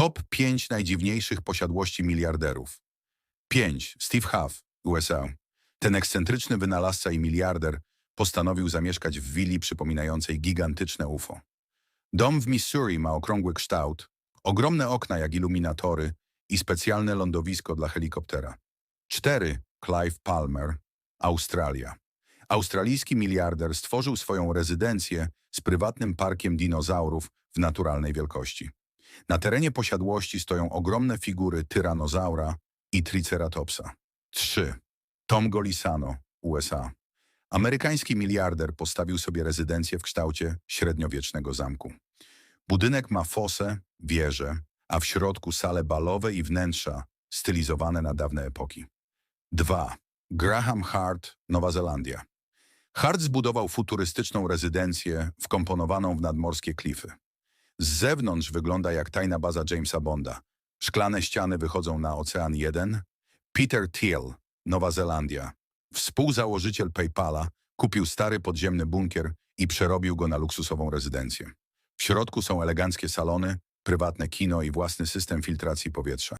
Top 5 najdziwniejszych posiadłości miliarderów. 5. Steve Huff, USA. Ten ekscentryczny wynalazca i miliarder postanowił zamieszkać w willi przypominającej gigantyczne UFO. Dom w Missouri ma okrągły kształt, ogromne okna jak iluminatory i specjalne lądowisko dla helikoptera. 4. Clive Palmer, Australia. Australijski miliarder stworzył swoją rezydencję z prywatnym parkiem dinozaurów w naturalnej wielkości. Na terenie posiadłości stoją ogromne figury tyranozaura i triceratopsa. 3. Tom Golisano, USA. Amerykański miliarder postawił sobie rezydencję w kształcie średniowiecznego zamku. Budynek ma fosę, wieżę, a w środku sale balowe i wnętrza stylizowane na dawne epoki. 2. Graham Hart, Nowa Zelandia. Hart zbudował futurystyczną rezydencję wkomponowaną w nadmorskie klify. Z zewnątrz wygląda jak tajna baza Jamesa Bonda. Szklane ściany wychodzą na Ocean 1. Peter Thiel, Nowa Zelandia. Współzałożyciel PayPala kupił stary podziemny bunkier i przerobił go na luksusową rezydencję. W środku są eleganckie salony, prywatne kino i własny system filtracji powietrza.